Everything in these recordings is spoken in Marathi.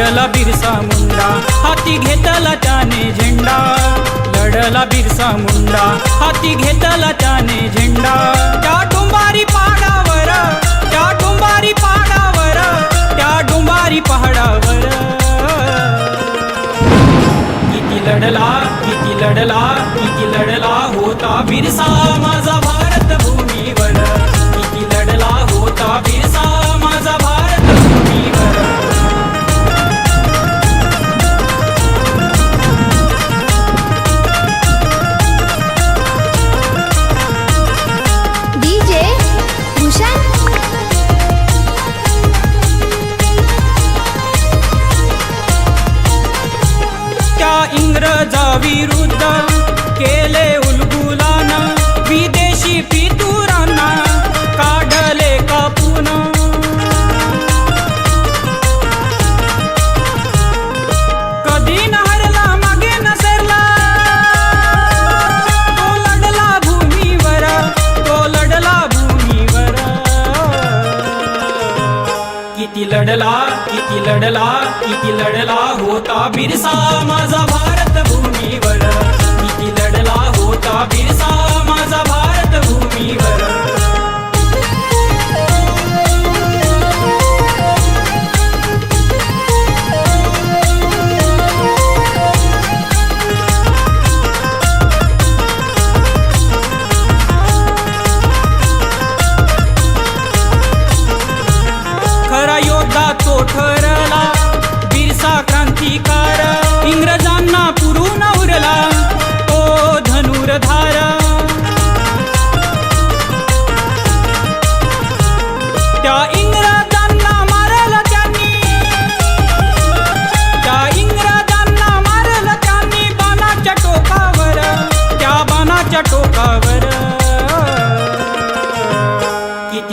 लढला बिरसा मुंडा. हाती घेतला त्याने झेंडा. लढला बिरसा मुंडा. हाती घेतला त्याने झेंडा. त्या डुंबारी पहाडावर त्या डुंबारी पहाडावर त्या डुंबारी पहाडावर. किती लढला किती लढला किती लढला होता बिरसा. माझा भारत भूमी. इंग्रजा विरुद्ध केले उलगुलाना विदेशी पितुरांना काढले कापून. कधी न हरला मागे न तो लढला भूमीवर तो लढला भूमीवर. किती लढला किती लढला किती लढला होता बिरसा माझा भारत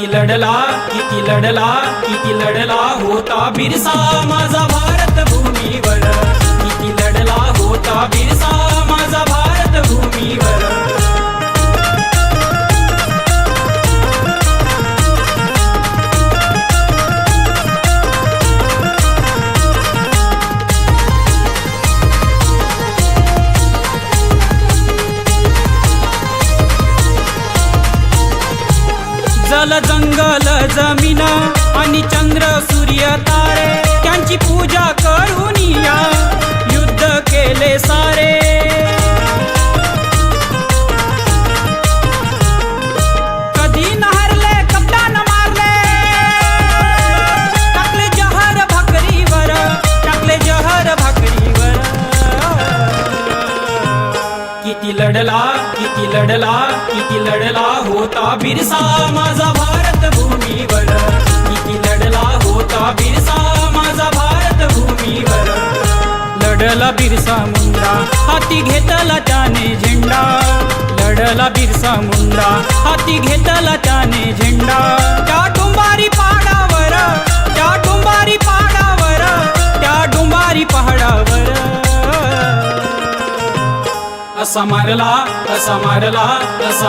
किती लढला किती लढला किती लढला होता बिरसा. माझा भारत भूमी जल जंगल जमीना आणि चंद्र सूर्य तारे. त्यांची पूजा करून किती लढला किती लढला होता बिरसा माझा भारत भूमीवर. किती लढला होता बिरसा माझा भारत भूमीवर. लढला बिरसा मुंडा हाती घेतला त्याने झेंडा. लढला बिरसा मुंडा हाती घेतला त्याने झेंडा. कसा मारला कसा मारला कसा